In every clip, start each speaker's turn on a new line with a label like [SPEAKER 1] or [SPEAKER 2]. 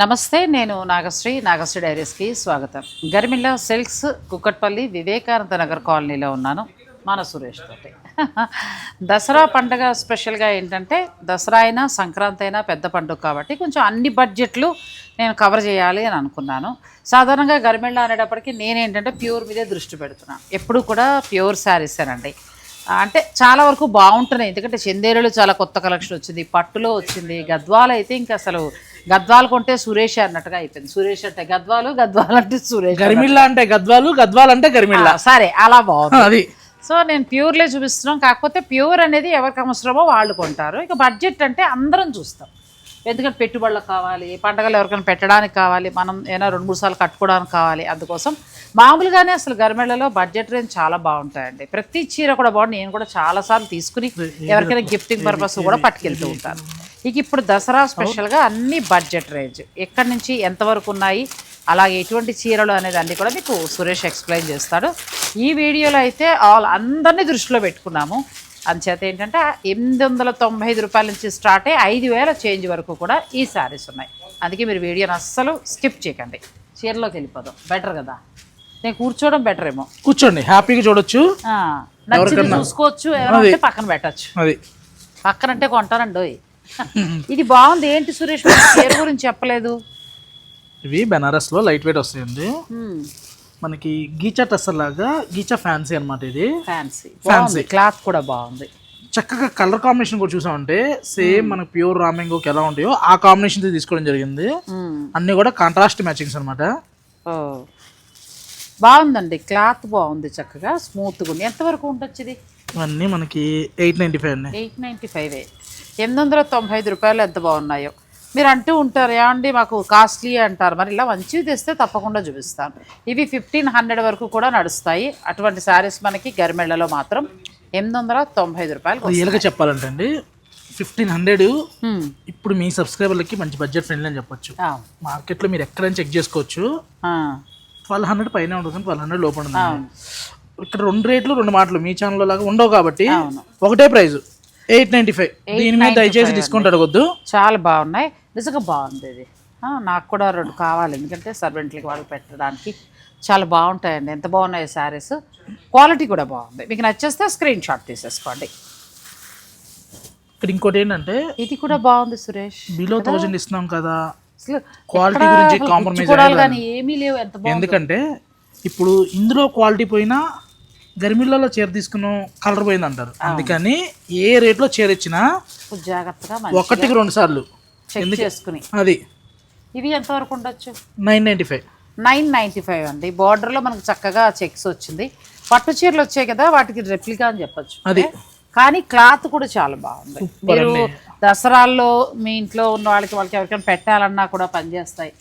[SPEAKER 1] నమస్తే నేను నాగశ్రీ నాగశ్రీ డైరీస్కి స్వాగతం. గర్మిల్లా సిల్క్స్ కుక్కట్పల్లి వివేకానంద నగర్ కాలనీలో ఉన్నాను. మన సురేష్ తోటి. దసరా పండుగ స్పెషల్గా ఏంటంటే దసరా అయినా సంక్రాంతి అయినా పెద్ద పండుగ కాబట్టి కొంచెం అన్ని బడ్జెట్లు నేను కవర్ చేయాలి అని అనుకున్నాను. సాధారణంగా గర్మిళ్ళ అనేటప్పటికీ నేనేంటంటే ప్యూర్ మీదే దృష్టి పెడుతున్నాను ఎప్పుడు కూడా ప్యూర్ శారీసేనండి. అంటే చాలా వరకు బాగుంటున్నాయి. ఎందుకంటే చందేరులు చాలా కొత్త కలెక్షన్ వచ్చింది. పట్టులో వచ్చింది. గద్వాలు అయితే ఇంకా అసలు గద్వాలు కొంటే సురేష్ అన్నట్టుగా అయిపోయింది. సురేష్ అంటే గద్వాలు గద్వాలు అంటే సురేష్
[SPEAKER 2] గరిమిళ్ళ అంటే గద్వాలు గద్వాలు అంటే గరిమిళ్ళ.
[SPEAKER 1] సరే అలా బాగుంది.
[SPEAKER 2] అది.
[SPEAKER 1] సో నేను ప్యూర్లే చూపిస్తున్నాం. కాకపోతే ప్యూర్ అనేది ఎవరికి అవసరమో వాళ్ళు కొంటారు. ఇక బడ్జెట్ అంటే అందరం చూస్తాం. ఎందుకంటే పెట్టుబడులకు కావాలి పండగలు ఎవరికైనా పెట్టడానికి కావాలి మనం ఏమైనా రెండు మూడు సార్లు కట్టుకోవడానికి కావాలి అందుకోసం. మామూలుగానే అసలు గరిమెళ్ళలో బడ్జెట్ రేంజ్ చాలా బాగుంటాయండి. ప్రతి చీర కూడా బాగుంది నేను కూడా చాలాసార్లు తీసుకుని ఎవరికైనా గిఫ్టింగ్ పర్పస్ కూడా పట్టుకెళ్తూ ఉంటాను. ఇక ఇప్పుడు దసరా స్పెషల్గా అన్ని బడ్జెట్ రేంజ్ ఎక్కడి నుంచి ఎంతవరకు ఉన్నాయి అలాగే ఎటువంటి చీరలు అనేది అన్ని కూడా మీకు సురేష్ ఎక్స్ప్లెయిన్ చేస్తాడు. ఈ వీడియోలో అయితే ఆల్ అందరినీ దృష్టిలో పెట్టుకున్నాము. అంచేత ఏంటంటే ఎనిమిది వందల తొంభై ఐదు రూపాయల నుంచి స్టార్ట్ అయ్యి ఐదు వేల చేంజ్ వరకు కూడా ఈ శారీస్ ఉన్నాయి. అందుకే మీరు వీడియోని అస్సలు స్కిప్ చేయకండి. చీరలోకి వెళ్ళిపోదాం. బెటర్ కదా? నేను కూర్చోవడం బెటర్ ఏమో.
[SPEAKER 2] కూర్చోండి. హ్యాపీగా చూడొచ్చు.
[SPEAKER 1] నచ్చింది చూసుకోవచ్చు. పక్కన పెట్టచ్చు.
[SPEAKER 2] అది.
[SPEAKER 1] పక్కన అంటే కొంటానండి ఇది బాగుంది. ఏంటి సురేష్ చీర గురించి చెప్పలేదు.
[SPEAKER 2] ఇవి బెనారస్లో లైట్ వెయిట్ వస్తాయండి. మనకి గీచా టస్సర్ లాగా గీచా ఫ్యాన్సీ అన్నమాట ఇది.
[SPEAKER 1] ఫ్యాన్సీ. బాగుంది. క్లాత్ కూడా బాగుంది.
[SPEAKER 2] చక్కగా కలర్ కాంబినేషన్ కూడా చూసామంటే సేమ్ మనకి ప్యూర్ రామెంగోకి ఎలా ఉంటాయో ఆ కాంబినేషన్ తీసుకోవడం జరిగింది. అన్ని కూడా కాంట్రాస్ట్ మ్యాచింగ్స్ అన్నమాట.
[SPEAKER 1] ఓ. బాగుందండి. క్లాత్ బాగుంది చక్కగా. స్మూత్గా ఉంది. ఎంతవరకు ఉండొచ్చు ఇది
[SPEAKER 2] ఇవన్నీ మనకి eight ninety five
[SPEAKER 1] eight ninety five. ఎనిమిది వందల తొంభై ఐదు రూపాయలు ఎంత బాగున్నాయో. మీరు అంటూ ఉంటారు ఏమండి మాకు కాస్ట్లీ అంటారు. మరి ఇలా మంచివి తెస్తే తప్పకుండా చూపిస్తాను. ఇవి ఫిఫ్టీన్ హండ్రెడ్ వరకు కూడా నడుస్తాయి. అటువంటి శారీస్ మనకి గరిమెళ్ళలో మాత్రం ఎనిమిది వందల తొంభై ఐదు రూపాయలు
[SPEAKER 2] రియల్గా చెప్పాలంటే అండి ఫిఫ్టీన్ హండ్రెడ్ ఇప్పుడు మీ సబ్స్క్రైబర్లకి మంచి బడ్జెట్ ఫ్రెండ్లీ అని చెప్పొచ్చు. మార్కెట్లో మీరు ఎక్కడైనా చెక్ చేసుకోవచ్చు. ట్వెల్వ్ హండ్రెడ్ పైన ఉంటుంది ట్వెల్వ్ హండ్రెడ్ లోపల ఉంటుంది. ఇక్కడ రెండు రేట్లు రెండు మాటలు మీ ఛానల్లో లాగా ఉండవు కాబట్టి. ఒకటే ప్రైస్ ఎయిట్ నైన్టీ ఫైవ్. దీని మీద దయచేసి డిస్కౌంట్ అడగొద్దు.
[SPEAKER 1] చాలా బాగున్నాయి. నిజంగా బాగుంది ఇది. నాకు కూడా రెండు కావాలి. ఎందుకంటే సర్వెంట్లకి వాళ్ళు పెట్టడానికి చాలా బాగుంటాయండి. ఎంత బాగున్నాయి శారీస్ క్వాలిటీ కూడా బాగుంది. మీకు నచ్చేస్తే స్క్రీన్ షాట్ తీసేసుకోండి.
[SPEAKER 2] ఇక్కడ ఇంకోటి ఏంటంటే
[SPEAKER 1] ఇది కూడా బాగుంది సురేష్.
[SPEAKER 2] బిలో థౌజండ్ ఇస్తున్నాం కదా. క్వాలిటీ గురించి కాంప్రమైజ్
[SPEAKER 1] ఏమీ లేవు. ఎంత
[SPEAKER 2] ఎందుకంటే ఇప్పుడు ఇందులో క్వాలిటీ పోయినా గరిమిళ్ళలో చీర తీసుకున్నాం కలర్ పోయింది అంటారు అందుకని ఏ రేట్లో చీర ఇచ్చినా
[SPEAKER 1] జాగ్రత్తగా
[SPEAKER 2] ఒకటికి రెండు సార్లు.
[SPEAKER 1] చెక్ చేసుకుని.
[SPEAKER 2] అది.
[SPEAKER 1] ఇవి ఎంతవరకు ఉండొచ్చు?
[SPEAKER 2] Nine ninety five.
[SPEAKER 1] Nine ninety five అండి. బార్డర్లో మనకు చక్కగా చెక్స్ వచ్చింది. పట్టు చీరలు వచ్చాయి కదా వాటికి రెప్లికా అని చెప్పొచ్చు.
[SPEAKER 2] అది.
[SPEAKER 1] కానీ క్లాత్ కూడా చాలా బాగుంది. మీరు దసరాల్లో మీ ఇంట్లో ఉన్న వాళ్ళకి వాళ్ళకి ఎవరికైనా పెట్టాలన్నా కూడా పనిచేస్తాయి.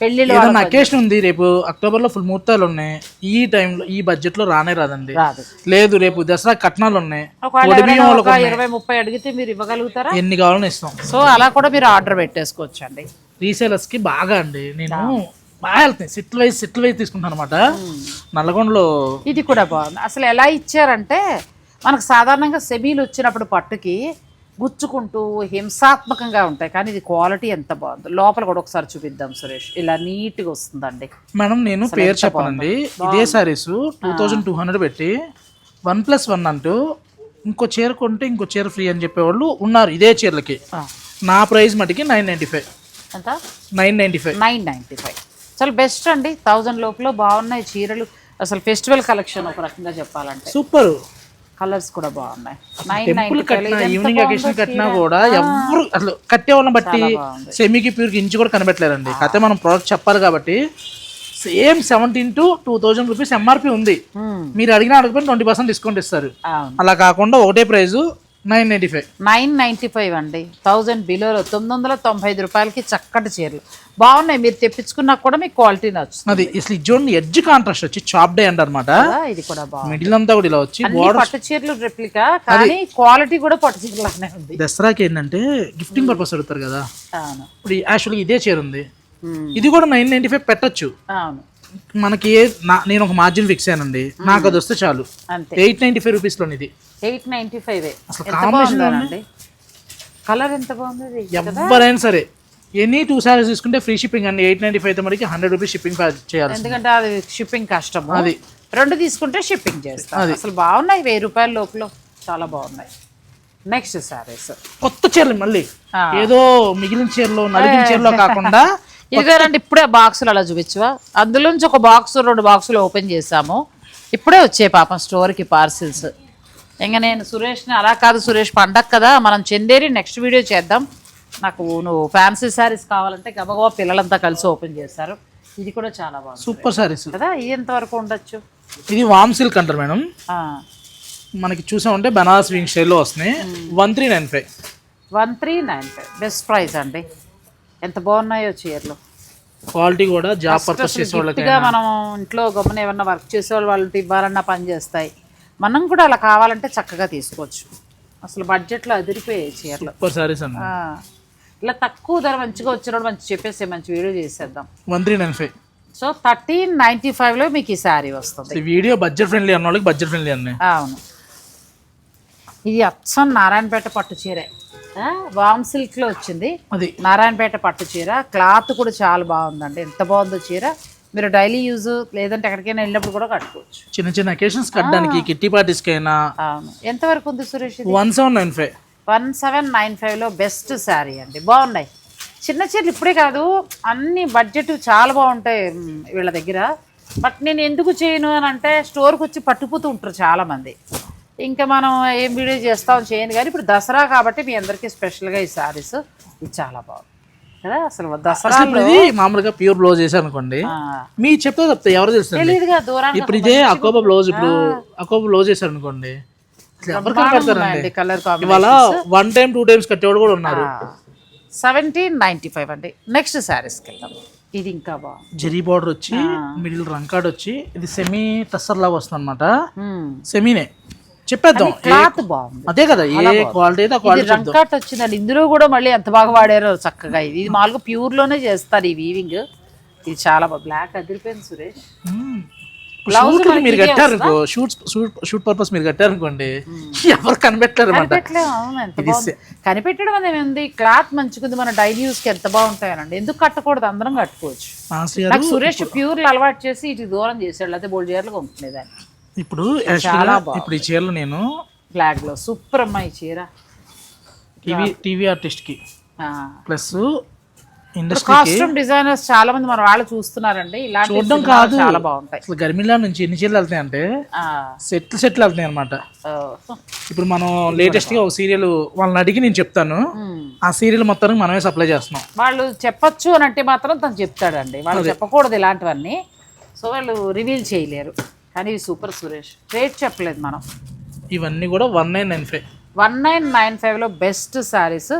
[SPEAKER 2] ఏదైనా అకేషన్ ఉంది రేపు అక్టోబర్లో ఫుల్ ముహూర్తాలు ఉన్నాయి. ఈ టైంలో ఈ బడ్జెట్లో రానే రాదండి.
[SPEAKER 1] రాదు.
[SPEAKER 2] లేదు రేపు దసరా కట్నాలు ఉన్నాయి.
[SPEAKER 1] ఒకవేళ
[SPEAKER 2] ఒడి
[SPEAKER 1] ఎవరైనా
[SPEAKER 2] బియ్యం వాళ్ళకు
[SPEAKER 1] ఒక
[SPEAKER 2] ఉన్నాయి.
[SPEAKER 1] ఇరవై ముప్పై అడిగితే మీరు ఇవ్వగలుగుతారా?
[SPEAKER 2] ఎన్ని కావాలని ఇస్తాం.
[SPEAKER 1] సో అలా కూడా మీరు ఆర్డర్ పెట్టేసుకోవచ్చు అండి
[SPEAKER 2] రీసేలర్స్కి బాగా అండి. నేను బాగా. వెళ్తాయి. సెటిల్ వైజ్ సెటిల్ వైజ్ తీసుకుంటాను అనమాట నల్లగొండలో
[SPEAKER 1] ఇది కూడా బాగుంది. అసలు ఎలా ఇచ్చారంటే మనకు సాధారణంగా సెమీలు వచ్చినప్పుడు పట్టుకి గుచ్చుకుంటూ హింసాత్మకంగా ఉంటాయి. కానీ ఇది క్వాలిటీ ఎంత బాగుంది. లోపల కూడా ఒకసారి చూపిద్దాం సురేష్. ఇలా నీట్గా వస్తుందండి.
[SPEAKER 2] మేడం నేను పేరు చెప్పనండి. ఇదే saris two thousand two hundred పెట్టి వన్ ప్లస్ వన్ అంటూ ఇంకో చీర కొంటే ఇంకో చీర ఫ్రీ అని చెప్పేవాళ్ళు ఉన్నారు ఇదే చీరలకి. నా ప్రైస్ మటుకి నైన్ నైంటీ ఫైవ్
[SPEAKER 1] ఎంత?
[SPEAKER 2] Nine ninety five
[SPEAKER 1] nine ninety five చాలా బెస్ట్ అండి. థౌజండ్ లోపల బాగున్నాయి చీరలు. అసలు ఫెస్టివల్ కలెక్షన్ ఒక రకంగా చెప్పాలంటే.
[SPEAKER 2] సూపర్
[SPEAKER 1] కలర్స్ కూడా బాగున్నాయి. నైన్
[SPEAKER 2] టెంపుల్ కట్టినా ఈవినింగ్ అకేషన్ కట్టినా కూడా ఎవరు అసలు కట్టే వాళ్ళని బట్టి. సెమీకి ప్యూర్కి ఇంచు కూడా కనిపెట్టలేరండి కథ మనం ప్రోడక్ట్ చెప్పాలి కాబట్టి same seventeen to two thousand rupees MRP ఉంది. మీరు అడిగిన అడగపోయిన ట్వంటీ పర్సెంట్ డిస్కౌంట్ ఇస్తారు. అలా కాకుండా ఒకటే price nine ninety five.
[SPEAKER 1] Nine ninety five అండి. థౌజండ్ బిలోలో తొమ్మిది వందల తొంభై ఐదు రూపాయలకి చక్కటి చీరలు. బాగున్నాయి. మీరు తెప్పించుకున్నా కూడా మీకు క్వాలిటీ నచ్చుతుంది.
[SPEAKER 2] అది అసలు చూడండి ఎడ్జ్ కాంట్రాస్ట్ వచ్చి చాప్ డే అంటారు అనమాట
[SPEAKER 1] ఇది కూడా బాగుంది.
[SPEAKER 2] మిడిల్ అంతా కూడా ఇలా వచ్చి
[SPEAKER 1] పట్టు చీరలు రెప్లికా కానీ క్వాలిటీ కూడా పట్టు చీరలానే ఉంది.
[SPEAKER 2] దసరాకి ఏంటంటే గిఫ్టింగ్ పర్పస్ అడుగుతారు కదా. ఇప్పుడు యాక్చువల్గా ఇదే చీర ఉంది. ఇది కూడా నైన్ నైంటీ ఫైవ్ పెట్టచ్చు.
[SPEAKER 1] అవును.
[SPEAKER 2] మనకి నేను ఒక మార్జిన్ ఫిక్స్ అయ్యానండి. నాకు అది వస్తే చాలు. ఎయిట్ నైన్టీ ఫైవ్ రూపీస్లో ఇది
[SPEAKER 1] ఎయిట్ నైంటీ ఫైవ్. బాగుందండి కలర్ ఎంత బాగుంది?
[SPEAKER 2] ఎవరైనా సరే ఎనీ టూ సారీస్ తీసుకుంటే ఫ్రీ షిప్పింగ్ అండి. ఎయిట్ నైన్టీ ఫైవ్ మనకి హండ్రెడ్ రూపీస్ షిప్పింగ్ చేయాలి
[SPEAKER 1] ఎందుకంటే అది షిప్పింగ్ కష్టం
[SPEAKER 2] అది.
[SPEAKER 1] రెండు తీసుకుంటే షిప్పింగ్ చేస్తాం. అసలు బాగున్నాయి వెయ్యి రూపాయల లోపల. చాలా బాగున్నాయి. నెక్స్ట్ సారీస్
[SPEAKER 2] కొత్త చీరలు మళ్ళీ. ఏదో మిగిలిన చీరలో నలిగిన చీరలో కాకుండా
[SPEAKER 1] ఇదిగోనండి ఇప్పుడే బాక్సులు అలా చూపించవా? అందులోంచి ఒక బాక్స్ రెండు బాక్సులు ఓపెన్ చేసాము ఇప్పుడే వచ్చాయి పాపం స్టోర్కి పార్సిల్స్ ఇంకా నేను సురేష్ని అలా కాదు సురేష్ పండగ కదా మనం చందేరి నెక్స్ట్ వీడియో చేద్దాం. నాకు నువ్వు ఫ్యాన్సీ శారీస్ కావాలంటే గబగబా పిల్లలంతా కలిసి ఓపెన్ చేస్తారు ఇది కూడా చాలా బాగుంది.
[SPEAKER 2] సూపర్ సారీస్
[SPEAKER 1] కదా ఇది ఎంతవరకు ఉండొచ్చు?
[SPEAKER 2] ఇది వామ్ సిల్క్ అంటారు మేడం. మనకి చూసామంటే బనారస్ వింగ్ స్టైల్లో వస్తున్నాయి. One three nine five.
[SPEAKER 1] One three nine five. Best price అండి. ఎంత బాగున్నాయో చీరలు.
[SPEAKER 2] క్వాలిటీ కూడా జాబ్ పర్పస్ చేసే వాళ్ళకి
[SPEAKER 1] మనం ఇంట్లో గమ్మున ఏమన్నా వర్క్ చేసేవాళ్ళు వాళ్ళకి ఇవ్వాలన్నా పని చేస్తాయి. మనం కూడా అలా కావాలంటే చక్కగా తీసుకోవచ్చు. అసలు బడ్జెట్లో అదిరిపోయాయి చీరలు.
[SPEAKER 2] సూపర్ సారీస్ అండి
[SPEAKER 1] ఇలా తక్కువ ధర మంచిగా వచ్చినప్పుడు మంచి చెప్పేసి మంచి వీడియో చేసేద్దాం.
[SPEAKER 2] One three nine five.
[SPEAKER 1] So thirteen ninety ఫైవ్లో మీకు ఈ శారీ వస్తుంది.
[SPEAKER 2] ఈ వీడియో బడ్జెట్ ఫ్రెండ్లీ అన్న వాళ్ళకి బడ్జెట్ ఫ్రెండ్లీ అన్నీ
[SPEAKER 1] అవును. ఇది అచ్చం నారాయణపేట పట్టు చీరే. వామ్ సిల్క్లో వచ్చింది.
[SPEAKER 2] అది.
[SPEAKER 1] నారాయణపేట పట్టు చీర. క్లాత్ కూడా చాలా బాగుందండి. ఎంత బాగుందో చీర. మీరు డైలీ యూజ్ లేదంటే ఎక్కడికైనా వెళ్ళినప్పుడు కూడా కట్టుకోవచ్చు.
[SPEAKER 2] చిన్న చిన్న అకేషన్స్ కట్టడానికి కిట్టి పార్టీస్కి అయినా.
[SPEAKER 1] అవును. ఎంతవరకు ఉంది Suresh
[SPEAKER 2] one seven nine five.
[SPEAKER 1] One seven nine ఫైవ్లో బెస్ట్ శారీ అండి. బాగున్నాయి. చిన్న చీరలు ఇప్పుడే కాదు అన్ని బడ్జెట్ చాలా బాగుంటాయి వీళ్ళ దగ్గర. బట్ నేను ఎందుకు చేయను అని అంటే స్టోర్కి వచ్చి పట్టుకుపోతూ ఉంటారు చాలామంది. ఇంకా మనం ఏం వీడియో చేస్తాం చేయను. కానీ ఇప్పుడు దసరా కాబట్టి మీ అందరికీ స్పెషల్గా ఈ శారీస్ ఇది చాలా బాగుంది కదా? అసలు దసరా
[SPEAKER 2] ఇది మామూలుగా ప్యూర్ బ్లౌజ్ చేశారు అనుకోండి మీ చెప్తే చెప్తా ఎవరు తెలుస్తుంది? ఇప్పుడు ఇదే అకోబా బ్లౌజ్ ఇప్పుడు అకోబా బ్లౌజ్ చేశారు అనుకోండి ఎవరు కనపడతారండి?
[SPEAKER 1] కలర్
[SPEAKER 2] ఇవాళ వన్ టైం టూ టైమ్స్ కట్టేవాడు కూడా ఉన్నారు.
[SPEAKER 1] సెవెంటీన్ నైంటీ ఫైవ్ అండి. నెక్స్ట్ శారీస్కి వెళ్దాం. ఇది ఇంకా బాగుంది
[SPEAKER 2] జరీ బార్డర్ వచ్చి మిడిల్ రంకాడ్ వచ్చి ఇది సెమీ టస్సర్ లాగా వస్తుంది అనమాట. సెమీనే చెప్పేద్దాం.
[SPEAKER 1] క్లాత్ బాగుంది
[SPEAKER 2] అదే కదా ఏ క్వాలిటీ అయితే క్వాలిటీ
[SPEAKER 1] రంకాట్ వచ్చిందండి. ఇందులో కూడా మళ్ళీ ఎంత బాగా వాడారో చక్కగా. ఇది ఇది మామూలుగా ప్యూర్లోనే చేస్తారు ఈ వీవింగ్ ఇది చాలా బ్లాక్ అదిరిపోయింది సురేష్.
[SPEAKER 2] షూట్ మీరు కట్టారు షూట్ షూట్ షూట్ పర్పస్ మీరు కట్టారు అనుకోండి ఎవరు కనిపెట్టారు అనమాట
[SPEAKER 1] కనిపెట్టలే అవును ఎంత బాగుంది. కనిపెట్టడం అనేది ఉంది క్లాత్ మంచిగుంది మన డైలీ యూస్కి ఎంత బాగుంటాయనండి ఎందుకు కట్టకూడదు? అందరం కట్టుకోవచ్చు. సురేష్ ప్యూర్లు అలవాటు చేసి ఇటు దూరం చేసాడు లేకపోతే బోల్డ్ చీరలు కొనుక్కునేదాన్ని.
[SPEAKER 2] ఇప్పుడు యాక్చువల్గా ఇప్పుడు ఈ చీరలు నేను
[SPEAKER 1] బ్లాక్లో సూపర్ అమ్మాయి చీర.
[SPEAKER 2] టీవీ టీవీ ఆర్టిస్ట్కి. ప్లస్ ఇండస్ట్రీ
[SPEAKER 1] కాస్ట్యూమ్ డిజైనర్స్ చాలా మంది మన వాళ్ళు చూస్తున్నారండి. ఇలాంటి
[SPEAKER 2] చూడడం కాదు.
[SPEAKER 1] చాలా బాగుంటాయి.
[SPEAKER 2] అసలు గర్మిలా నుంచి ఎన్ని చీరలు వెళ్తాయి అంటే సెట్లు సెట్లు వెళ్తాయి అనమాట. ఇప్పుడు మనం లేటెస్ట్గా ఒక సీరియల్ వాళ్ళని అడిగి నేను చెప్తాను. ఆ సీరియల్ మొత్తానికి మనమే సప్లై చేస్తున్నాం.
[SPEAKER 1] వాళ్ళు చెప్పొచ్చు అని అంటే మాత్రం తను చెప్తాడండి. వాళ్ళు చెప్పకూడదు ఇలాంటివన్నీ. సో వాళ్ళు రివీల్ చేయలేరు. కానీ ఇవి సూపర్ సురేష్. రేట్ చెప్పలేదు మనం.
[SPEAKER 2] ఇవన్నీ కూడా one nine nine five
[SPEAKER 1] one nine nine ఫైవ్లో బెస్ట్ శారీస్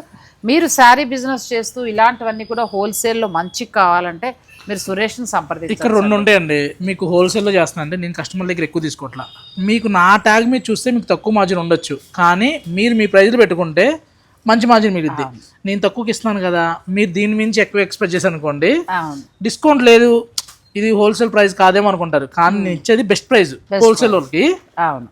[SPEAKER 1] మీరు శారీ బిజినెస్ చేస్తూ ఇలాంటివన్నీ కూడా హోల్సేల్లో మంచిగా కావాలంటే మీరు సురేష్ని సంప్రదించారు
[SPEAKER 2] ఇక్కడ రెండు ఉంటాయండి. మీకు హోల్సేల్లో చేస్తున్నా అంటే నేను కస్టమర్ దగ్గర ఎక్కువ తీసుకోవట్లా. మీకు నా ట్యాగ్ మీద చూస్తే మీకు తక్కువ మార్జిన్ ఉండొచ్చు. కానీ మీరు మీ ప్రైజ్లు పెట్టుకుంటే మంచి మార్జిన్ మిగిలిద్ది. నేను తక్కువకి ఇస్తున్నాను కదా. మీరు దీని మించి ఎక్కువ ఎక్స్పెక్ట్ చేశాను అనుకోండి డిస్కౌంట్ లేదు. ఇది హోల్సేల్ ప్రైస్ కాదేమో అనుకుంటారు. కానీ నేను ఇచ్చేది బెస్ట్ ప్రైస్ హోల్సేల్ వాళ్ళకి
[SPEAKER 1] అవును.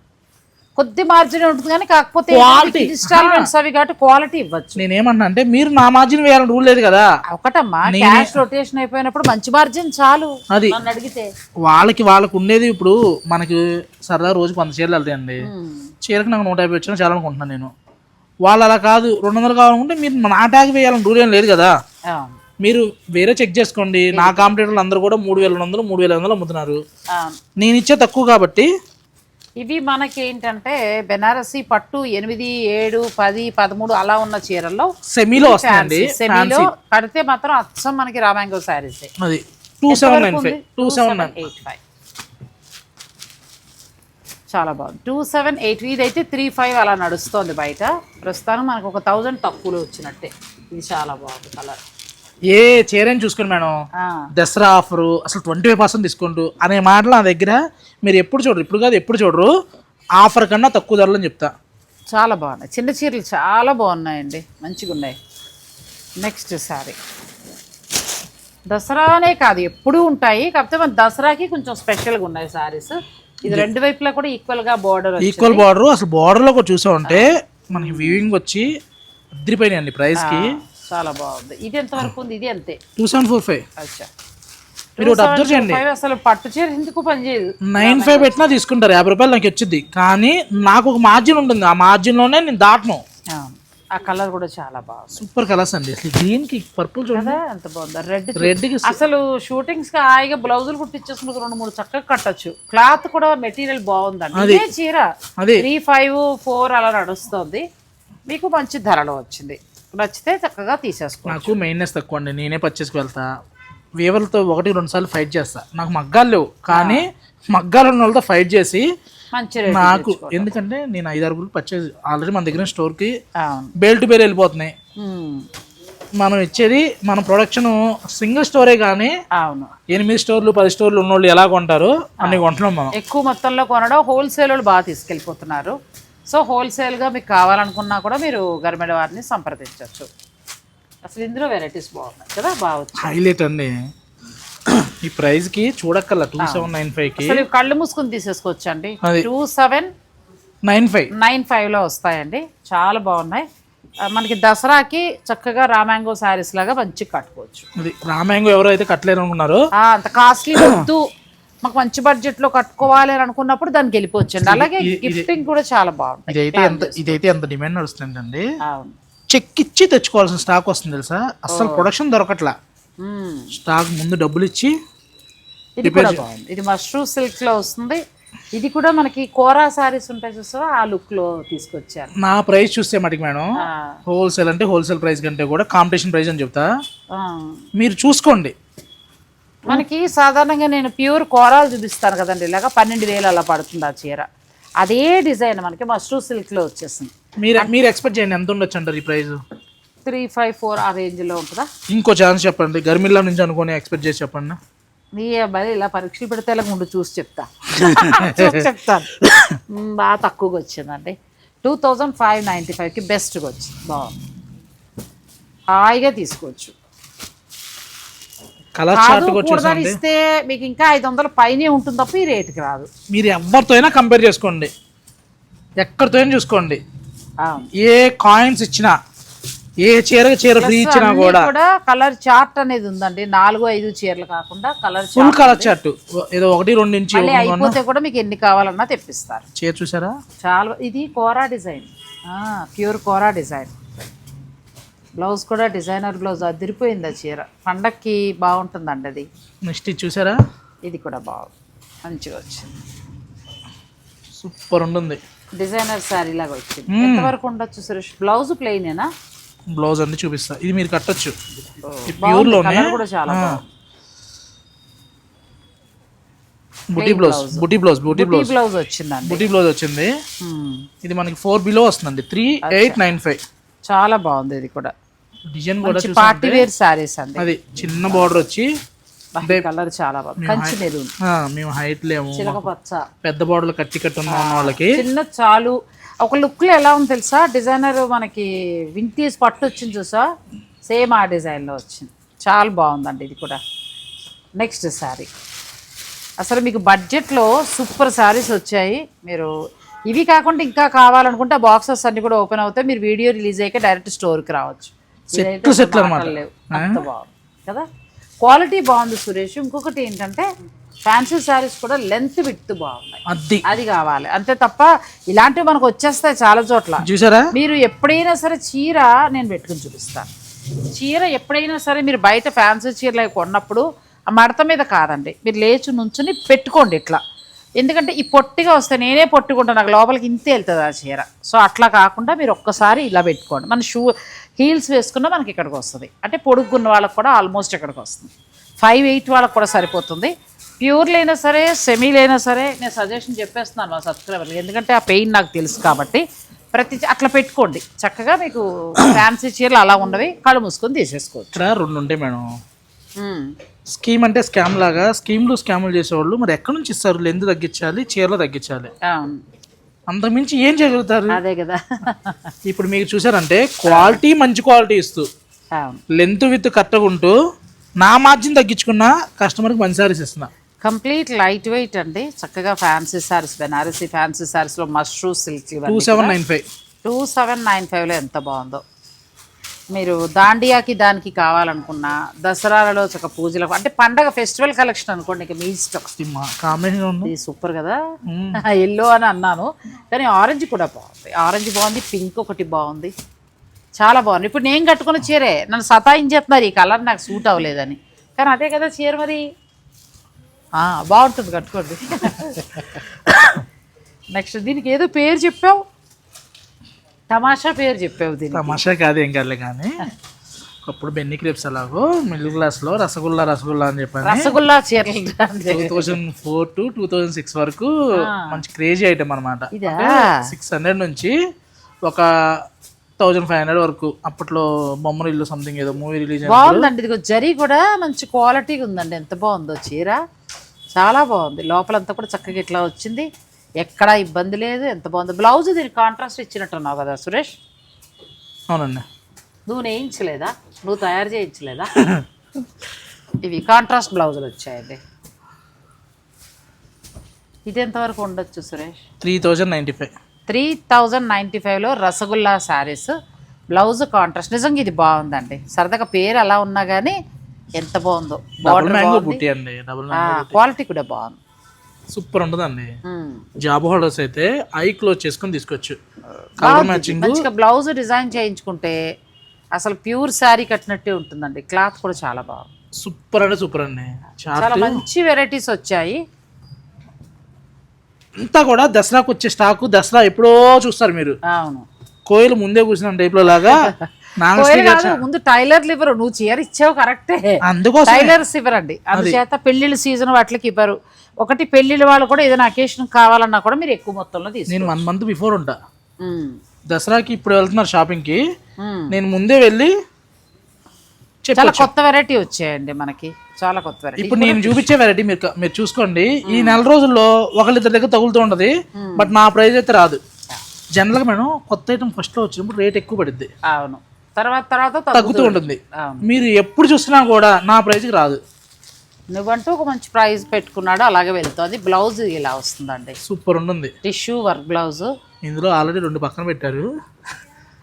[SPEAKER 1] కొద్ది మార్జిన్ ఉంటుంది కానీ కాకపోతే
[SPEAKER 2] Quality.
[SPEAKER 1] ఇన్స్టాల్మెంట్స్ అవి కాబట్టి క్వాలిటీ ఇవ్వచ్చు.
[SPEAKER 2] నేను ఏమన్నా అంటే మీరు నా మార్జిన్ వేయాలని రూల్ లేదు కదా.
[SPEAKER 1] ఒకటమ్మా క్యాష్ రొటేషన్ అయిపోయినప్పుడు మంచి మార్జిన్ చాలు.
[SPEAKER 2] అది.
[SPEAKER 1] అడిగితే.
[SPEAKER 2] వాళ్ళకి వాళ్ళకు ఉండేది ఇప్పుడు మనకి సరదా రోజు వంద చీరలు వెళ్తాయండి.
[SPEAKER 1] మ్మ్.
[SPEAKER 2] చీరకు నాకు నూట యాభై వచ్చినా చాలా అనుకుంటున్నాను నేను. వాళ్ళు అలా కాదు రెండు వందలు కావాలనుకుంటే మీరు నా ట్యాగ్ వేయాలని రూల్ ఏం లేదు కదా. మీరు వేరే చెక్ చేసుకోండి. నా కాంపిటేటర్లు అందరూ కూడా మూడు వేల వందలు మూడు వేల వందలు అమ్ముతున్నారు. నేను ఇచ్చే తక్కువ కాబట్టి
[SPEAKER 1] ఇవి మనకి ఏంటంటే బెనారసి పట్టు ఎనిమిది ఏడు పది పదమూడు అలా ఉన్న చీరల్లో
[SPEAKER 2] సెమీలో వస్తాయండి.
[SPEAKER 1] సెమీలో కడితే మాత్రం అచ్చం మనకి రామాంగో శారీస్.
[SPEAKER 2] అది two seven nine five. Two seven nine.
[SPEAKER 1] Eight five. చాలా బాగుంది. Two seven eight. ఇదైతే త్రీ ఫైవ్ అలా నడుస్తోంది బయట. ప్రస్తుతానికి మనకు ఒక థౌజండ్ తక్కువలో వచ్చినట్టే. ఇది చాలా బాగుంది కలర్.
[SPEAKER 2] ఏ చీరని చూసుకోండి మేడం? దసరా ఆఫరు అసలు ట్వంటీ ఫైవ్ పర్సెంట్ డిస్కౌంట్ అనే మాటలు నా దగ్గర. మీరు ఎప్పుడు చూడరు ఇప్పుడు కాదు ఎప్పుడు చూడరు. ఆఫర్ కన్నా తక్కువ ధరలో అని చెప్తా.
[SPEAKER 1] చాలా బాగున్నాయి. చిన్న చీరలు చాలా బాగున్నాయండి. మంచిగా ఉన్నాయి. నెక్స్ట్ శారీ దసరానే కాదు ఎప్పుడూ ఉంటాయి. కాకపోతే మన దసరాకి కొంచెం స్పెషల్గా ఉన్నాయి శారీస్ ఇది రెండు వైపులా కూడా ఈక్వల్గా బార్డర్
[SPEAKER 2] ఈక్వల్ బార్డర్ అసలు బార్డర్లో కూడా చూసామంటే మనకి వ్యూయింగ్ వచ్చి అద్దరిపోయినాయండి ప్రైస్కి
[SPEAKER 1] చాలా బాగుంది. ఇది ఎంత వరకు ఉంది? ఇది అంతే.
[SPEAKER 2] Two seven four five.
[SPEAKER 1] అచ్చా.
[SPEAKER 2] మీరు ఒకటి అబ్జర్వ్ చేయండి.
[SPEAKER 1] అసలు పట్టు చీర ఎందుకు పనిచేయదు
[SPEAKER 2] నైన్ ఫైవ్ పెట్టినా తీసుకుంటారు. యాభై రూపాయలు నాకు వచ్చింది కానీ నాకు ఒక మార్జిన్ ఉంటుంది. ఆ మార్జిన్లోనే నేను దాటను.
[SPEAKER 1] ఆ, కలర్ కూడా చాలా బాగుంది.
[SPEAKER 2] సూపర్ కలర్స్ అండి. గ్రీన్కి పర్పుల్ చూడండి.
[SPEAKER 1] ఎంత బాగుంది. రెడ్
[SPEAKER 2] రెడ్కి
[SPEAKER 1] అసలు షూటింగ్స్కి హాయిగా బ్లౌజులు కుట్టించేసుకుని రెండు మూడు చక్కగా కట్టొచ్చు. క్లాత్ కూడా మెటీరియల్ బాగుందండి. ఇదే చీర. త్రీ ఫైవ్ ఫోర్ అలా నడుస్తుంది. మీకు మంచి ధరలో వచ్చింది. నచ్చితే చక్కగా తీసేసుకో
[SPEAKER 2] నాకు మెయిన్నెస్ తక్కువ అండి. నేనే పర్చేస్కి వెళ్తా. వీవర్లతో ఒకటి రెండు సార్లు ఫైట్ చేస్తా. నాకు మగ్గాలు లేవు. కానీ మగ్గాలు ఉన్న వాళ్ళతో ఫైట్ చేసి
[SPEAKER 1] మంచి రేట్
[SPEAKER 2] నాకు ఎందుకంటే నేను ఐదు ఆరుగురు పర్చేజ్ ఆల్రెడీ మన దగ్గర స్టోర్కి
[SPEAKER 1] అవును.
[SPEAKER 2] బేల్ టు బేల్ వెళ్ళిపోతున్నాయి.
[SPEAKER 1] ఉమ్,
[SPEAKER 2] మనం ఇచ్చేది మన ప్రొడక్షన్ సింగిల్ స్టోరే కానీ
[SPEAKER 1] అవును.
[SPEAKER 2] ఎనిమిది స్టోర్లు పది స్టోర్లు ఉన్నోళ్ళు ఎలా కొంటారు అన్ని కొంటున్నాం మనం.
[SPEAKER 1] ఎక్కువ మొత్తంలో కొనడం హోల్సేల్ వాళ్ళు బాగా తీసుకెళ్ళిపోతున్నారు. సో హోల్సేల్గా మీకు కావాలనుకున్నా కూడా మీరు గరిమెడ వారిని సంప్రదించవచ్చు అసలు ఇందులో వెరైటీస్ బాగున్నాయి కదా బాగా వచ్చాయి.
[SPEAKER 2] హైలైట్ అండి. ఈ ప్రైస్కి చూడక్కర్లా టూ సెవెన్ నైన్
[SPEAKER 1] అసలు ఇవి కళ్ళు మూసుకుని తీసేసుకోవచ్చు అండి. Two seven
[SPEAKER 2] nine five
[SPEAKER 1] nine ఫైవ్లో వస్తాయండి. చాలా బాగున్నాయి. మనకి దసరాకి చక్కగా రామాంగో శారీస్ లాగా మంచి కట్టుకోవచ్చు.
[SPEAKER 2] అది రామాయంగో ఎవరు అయితే కట్టలేరు అనుకున్నారో
[SPEAKER 1] అంత కాస్ట్లీ వద్దు. మాకు మంచి బడ్జెట్లో కట్టుకోవాలి అని అనుకున్నప్పుడు దానికి వెళ్ళిపోవచ్చు అండి అలాగే గిఫ్టింగ్ కూడా చాలా బాగుంటాయి
[SPEAKER 2] ఇదైతే ఎంత ఇదైతే ఎంత డిమాండ్ నడుస్తుందండి? చెక్ ఇచ్చి తెచ్చుకోవాల్సిన స్టాక్ వస్తుంది తెలుసా? అసలు ప్రొడక్షన్ దొరకట్లా. స్టాక్ ముందు డబ్బులు ఇచ్చి
[SPEAKER 1] ఇది కూడా బాగుంది. ఇది మష్రూ సిల్క్లో వస్తుంది. ఇది కూడా మనకి కోరా సారీస్ ఉంటాయి చూసారా ఆ లుక్లో తీసుకొచ్చారు.
[SPEAKER 2] నా ప్రైస్ చూస్తే మటుకు మేడం హోల్సేల్ అంటే హోల్సేల్ ప్రైస్ కంటే కూడా కాంపిటీషన్ ప్రైస్ అని చెప్తా. మీరు చూసుకోండి.
[SPEAKER 1] మనకి సాధారణంగా నేను ప్యూర్ కోరాలు చూపిస్తాను కదండి. ఇలాగా పన్నెండు వేలు అలా పడుతుంది ఆ చీర. అదే డిజైన్ మనకి మష్రూ సిల్క్లో వచ్చేసింది.
[SPEAKER 2] మీరు మీరు ఎక్స్పెక్ట్ చేయండి. ఎంత ఉండొచ్చు అంటారు ఈ ప్రైస్
[SPEAKER 1] త్రీ ఫైవ్ ఫోర్ ఆ రేంజ్లో ఉంటుందా?
[SPEAKER 2] ఇంకో ఛాన్స్ చెప్పండి. గర్మిల్లా నుంచి అనుకొని ఎక్స్పెక్ట్ చేసి చెప్పండి.
[SPEAKER 1] నీ అబ్బాయి ఇలా పరీక్షలు పెడితే ఇలా ముందు చూసి చెప్తా. చూసి చెప్తాను మ్, బాగా తక్కువగా వచ్చిందండి. టూ థౌజండ్ ఫైవ్ నైంటీ ఫైవ్కి బెస్ట్గా వచ్చింది. బాగుంది. హాయిగా తీసుకోవచ్చు.
[SPEAKER 2] కలర్ చార్ట్
[SPEAKER 1] ఇస్తే మీకు ఇంకా ఐదు వందల పైనే ఉంటుంది తప్ప ఈ రేటుకి రాదు.
[SPEAKER 2] మీరు ఎవరితో అయినా కంపేర్ చేసుకోండి. ఎక్కడితో చూసుకోండి. ఏ కాయిన్స్ ఇచ్చినా ఏ చీరకు చీర ఫ్రీ ఇచ్చినా కూడా
[SPEAKER 1] కలర్ చార్ట్ అనేది ఉందండి. నాలుగు ఐదు చీరలు కాకుండా కలర్
[SPEAKER 2] ఫుల్ కలర్ చార్ట్ ఏదో ఒకటి రెండు నుంచి
[SPEAKER 1] అయిపోతే కూడా మీకు ఎన్ని కావాలన్నా తెప్పిస్తారు.
[SPEAKER 2] చీర చూసారా?
[SPEAKER 1] చాలా ఇది kora design. Pure kora design. Blouse కూడా డిజైనర్ బ్లౌజ్ అదిరిపోయింది ఆ చీర. పండక్కి బాగుంటుందండి అది.
[SPEAKER 2] నెక్స్ట్ ఇది చూసారా?
[SPEAKER 1] ఇది కూడా బాగుంది. మంచిగా వచ్చింది.
[SPEAKER 2] సూపర్ ఉంటుంది.
[SPEAKER 1] డిజైనర్ శారీ లాగా వచ్చింది. ఎంతవరకు ఉండొచ్చు సురేష్? బ్లౌజ్ ప్లెయినేనా?
[SPEAKER 2] బ్లౌజ్ అన్ని చూపిస్తా. ఇది మీరు కట్టొచ్చు.
[SPEAKER 1] కూడా చాలా
[SPEAKER 2] బుటీ బ్లౌజ్. బుటీ బ్లౌజ్ బుటీ బ్లౌజ్.
[SPEAKER 1] బ్లౌజ్ వచ్చిందండి.
[SPEAKER 2] బుటీ బ్లౌజ్ వచ్చింది. ఇది మనకి ఫోర్ బిలో వస్తుందండి. Three eight nine five.
[SPEAKER 1] చాలా బాగుంది ఇది కూడా.
[SPEAKER 2] డిజైన్ కూడా
[SPEAKER 1] పార్టీ వేర్ శారీస్ అండి.
[SPEAKER 2] అది చిన్న బార్డర్ వచ్చి
[SPEAKER 1] కలర్ చాలా బాగుంది. కంచి మెరూన్
[SPEAKER 2] మేము హైట్ లేము. పెద్ద బార్డర్లు కట్టి కట్టి ఉన్న వాళ్ళకి.
[SPEAKER 1] చిన్న చాలు. ఒక లుక్లో ఎలా ఉంది తెలుసా? డిజైనర్ మనకి వింటేజ్ పట్టు వచ్చింది చూసా? సేమ్ ఆ డిజైన్లో వచ్చింది. చాలా బాగుందండి ఇది కూడా. నెక్స్ట్ శారీ అసలు మీకు బడ్జెట్లో సూపర్ శారీస్ వచ్చాయి. మీరు ఇవి కాకుండా ఇంకా కావాలనుకుంటే బాక్సెస్ అన్ని కూడా ఓపెన్ అవుతాయి. మీరు వీడియో రిలీజ్ అయ్యాక డైరెక్ట్ స్టోర్కి రావచ్చు.
[SPEAKER 2] సెట్లు
[SPEAKER 1] లేవు. అంత బాగుంది. కదా? క్వాలిటీ బాగుంది సురేష్. ఇంకొకటి ఏంటంటే ఫ్యాన్సీ శారీస్ కూడా లెంత్ విడ్త్ బాగున్నాయి.
[SPEAKER 2] అది.
[SPEAKER 1] అది కావాలి. అంతే తప్ప ఇలాంటివి మనకు వచ్చేస్తాయి చాలా చోట్ల.
[SPEAKER 2] చూసారా?
[SPEAKER 1] మీరు ఎప్పుడైనా సరే చీర నేను పెట్టుకుని చూపిస్తాను. చీర ఎప్పుడైనా సరే మీరు బయట ఫ్యాన్సీ చీరలు అవి కొన్నప్పుడు ఆ మడత మీద కాదండి. మీరు లేచి నుంచుని పెట్టుకోండి ఇట్లా. ఎందుకంటే ఈ పొట్టిగా వస్తే నేనే పొట్టుకుంటాను నాకు లోపలికి ఇంతే వెళ్తుంది ఆ చీర. సో అట్లా కాకుండా మీరు ఒక్కసారి ఇలా పెట్టుకోండి. మన షూ హీల్స్ వేసుకున్నా మనకి ఇక్కడికి వస్తుంది. అంటే పొడుగున్న వాళ్ళకి కూడా ఆల్మోస్ట్ ఇక్కడికి వస్తుంది. ఫైవ్ ఎయిట్ వాళ్ళకి కూడా సరిపోతుంది. ప్యూర్లు అయినా సరే సెమీలైనా సరే నేను సజెషన్ చెప్పేస్తున్నాను మా సబ్స్క్రైబర్లు ఎందుకంటే ఆ పెయిన్ నాకు తెలుసు కాబట్టి ప్రతి అట్లా పెట్టుకోండి. చక్కగా మీకు ఫ్యాన్సీ చీరలు అలా ఉన్నవి కళ్ళు మూసుకొని తీసేసుకోవచ్చు.
[SPEAKER 2] ఇక్కడ రెండు ఉంటాయి మేడం. స్కీమ్ అంటే స్కామ్ లాగా స్కీమ్లు స్కాములు చేసేవాళ్ళు. మరి ఎక్కడి నుంచి ఇస్తారు? లెంత్ తగ్గించాలి? చీరలు తగ్గించాలి. అంతకుమించి ఏం చేయగలుగుతారు?
[SPEAKER 1] అదే కదా.
[SPEAKER 2] ఇప్పుడు మీకు చూసారంటే క్వాలిటీ మంచి క్వాలిటీ ఇస్తూ. లెంత్ విత్ కరెక్ట్గా ఉంటూ నా మార్జిన్ తగ్గించుకున్న కస్టమర్కి మంచి సారీస్ ఇస్తున్నా.
[SPEAKER 1] కంప్లీట్ లైట్ వెయిట్ అండి. చక్కగా fancy saris Banarasi fancy సారీస్లో mashru silk
[SPEAKER 2] two seven nine five.
[SPEAKER 1] Two seven nine ఫైవ్లో ఎంత బాగుందో. మీరు దాండియాకి దానికి కావాలనుకున్నా దసరాలలో చక్క పూజలకు అంటే పండగ ఫెస్టివల్ కలెక్షన్ అనుకోండి ఇక మీ ఇష్టం.
[SPEAKER 2] ఇది కాంబినేషన్
[SPEAKER 1] సూపర్ కదా. ఎల్లో అని అన్నాను. కానీ ఆరెంజ్ కూడా బాగుంది. ఆరెంజ్ బాగుంది పింక్ ఒకటి బాగుంది. చాలా బాగుంది. ఇప్పుడు నేను కట్టుకున్న చీరే నన్ను సతాయించేస్తున్నారు ఈ కలర్ నాకు సూట్ అవ్వలేదని. కానీ అదే కదా చీర మరి. బాగుంటుంది కట్టుకోండి. నెక్స్ట్ దీనికి ఏదో పేరు చెప్పావు? తమాషా పేరు చెప్పావు
[SPEAKER 2] తమాషా కాదు ఏం కాదులే కానీ. ఒకప్పుడు బెన్ని క్రేప్స్ అలాగో మిడిల్ క్లాస్లో రసగుల్లా రసగుల్లా అని చెప్పాను
[SPEAKER 1] రసగుల్లా చీరలు.
[SPEAKER 2] Two thousand four to two thousand six వరకు మంచి క్రేజీ ఐటమ్ అనమాట
[SPEAKER 1] ఇదా?
[SPEAKER 2] సిక్స్ హండ్రెడ్ నుంచి ఒక థౌజండ్ ఫైవ్ హండ్రెడ్ వరకు అప్పట్లో బొమ్మలు ఇల్లు సంథింగ్ ఏదో మూవీ రిలీజ్
[SPEAKER 1] బాగుందండి. ఇదిగో జరీ కూడా మంచి క్వాలిటీగా ఉందండి. ఎంత బాగుందో చీర. చాలా బాగుంది. లోపలంతా కూడా చక్కగా ఇట్లా వచ్చింది. ఎక్కడా ఇబ్బంది లేదు ఎంత బాగుంది. బ్లౌజ్ దీనికి కాంట్రాస్ట్ ఇచ్చినట్టున్నావు కదా సురేష్?
[SPEAKER 2] అవునండి.
[SPEAKER 1] నువ్వు నేయించలేదా? నువ్వు తయారు చేయించలేదా? ఇవి కాంట్రాస్ట్ బ్లౌజులు వచ్చాయండి. ఇది ఎంతవరకు ఉండొచ్చు Suresh?
[SPEAKER 2] Three thousand ninety five.
[SPEAKER 1] Three thousand ninety ఫైవ్లో రసగుల్లా శారీస్. బ్లౌజ్ కాంట్రాస్ట్ నిజంగా ఇది బాగుందండి. సరదాగా పేరు అలా ఉన్నా కానీ ఎంత బాగుందో. క్వాలిటీ కూడా బాగుంది.
[SPEAKER 2] సూపర్ ఉంటుందండి
[SPEAKER 1] మ్మ్.
[SPEAKER 2] జాబ్ హోల్డర్స్ అయితే ఐ క్లోజ్ చేసుకొని తీసుకోవచ్చు కలర్ మ్యాచింగ్.
[SPEAKER 1] మంచిగా బ్లౌజ్ డిజైన్ చేయించుకుంటే అసలు ప్యూర్ శారీ కట్టినట్టే ఉంటుందండి. క్లాత్ కూడా చాలా బాగుంది.
[SPEAKER 2] సూపర్ అంటే సూపర్ అండి
[SPEAKER 1] చాలా మంచి వెరైటీస్ వచ్చాయి.
[SPEAKER 2] అంతా కూడా దసరాకు వచ్చే స్టాకు దసరా ఎప్పుడో చూస్తారు మీరు.
[SPEAKER 1] అవును.
[SPEAKER 2] కోయిలు ముందే కూర్చున్న టైప్లో లాగా.
[SPEAKER 1] ముందు టైలర్లు ఇవ్వరు నువ్వు చీర ఇచ్చావు కరెక్టే.
[SPEAKER 2] అందుకోసం
[SPEAKER 1] టైలర్స్ ఇవ్వరండి అందుచేత పెళ్ళిళ్ళ సీజన్ వాటికి ఇవ్వరు. ఒకటి పెళ్ళిళ్ళ వాళ్ళు కూడా ఏదైనా అకేషన్ కావాలన్నా కూడా మీరు ఎక్కువ మొత్తంలో తీసుకు
[SPEAKER 2] నేను వన్ మంత్ బిఫోర్ ఉంటా. దసరాకి ఇప్పుడు వెళ్తున్నారు షాపింగ్కి.
[SPEAKER 1] మ్మ్.
[SPEAKER 2] నేను ముందే వెళ్ళి
[SPEAKER 1] చాలా కొత్త వెరైటీ వచ్చాయండి మనకి. చాలా కొత్త వెరైటీ
[SPEAKER 2] ఇప్పుడు నేను చూపించే వెరైటీ మీరు మీరు చూసుకోండి. ఈ నెల రోజుల్లో ఒకళ్ళిద్దరి దగ్గర తగులుతూ ఉంటది. బట్ నా ప్రైస్ అయితే రాదు. జనరల్గా మేడం కొత్త ఐటమ్ ఫస్ట్లో వచ్చినప్పుడు రేట్ ఎక్కువ పడుద్ది.
[SPEAKER 1] అవును. తర్వాత తర్వాత
[SPEAKER 2] తగ్గుతూ ఉంటుంది. మీరు ఎప్పుడు చూసినా కూడా నా ప్రైస్కి రాదు.
[SPEAKER 1] నువ్వంటూ ఒక మంచి ప్రైస్ పెట్టుకున్నాడు అలాగే వెళ్తుంది. బ్లౌజ్ ఇలా వస్తుందండి.
[SPEAKER 2] సూపర్ ఉంటుంది
[SPEAKER 1] టిష్యూ వర్క్ బ్లౌజ్.
[SPEAKER 2] ఇందులో ఆల్రెడీ రెండు పక్కన పెట్టారు.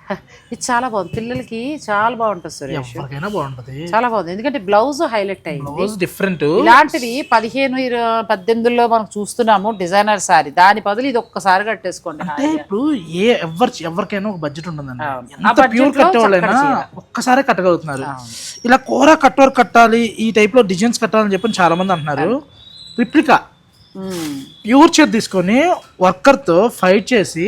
[SPEAKER 1] ఇది చాలా బాగుంది. పిల్లలకి చాలా బాగుంటుంది సురేష్.
[SPEAKER 2] ఎవరికైనా బాగుంటుంది.
[SPEAKER 1] చాలా బాగుంది. ఎందుకంటే బ్లౌజ్ హైలైట్ అయింది.
[SPEAKER 2] బ్లౌజ్ డిఫరెంట్
[SPEAKER 1] ఇలాంటివి పదిహేను పద్దెనిమిదిలో మనం చూస్తున్నాము డిజైనర్ సారీ. దాని బదులు ఇది ఒక్కసారి కట్టేసుకోండి
[SPEAKER 2] అంటే ఇప్పుడు ఏ ఎవరి ఎవరికైనా ఒక బడ్జెట్.
[SPEAKER 1] ఆ
[SPEAKER 2] ఎంత ప్యూర్ కట్టేవాళ్ళైనా. ఒక్కసారే కట్టగలుగుతున్నారు. ఇలా కూర కట్ వర్క్ కట్టాలి ఈ టైప్లో డిజైన్స్ కట్టాలని చెప్పి చాలా మంది అంటున్నారు రిప్లికా. ప్యూర్ చేతి తీసుకొని వర్కర్తో ఫైట్ చేసి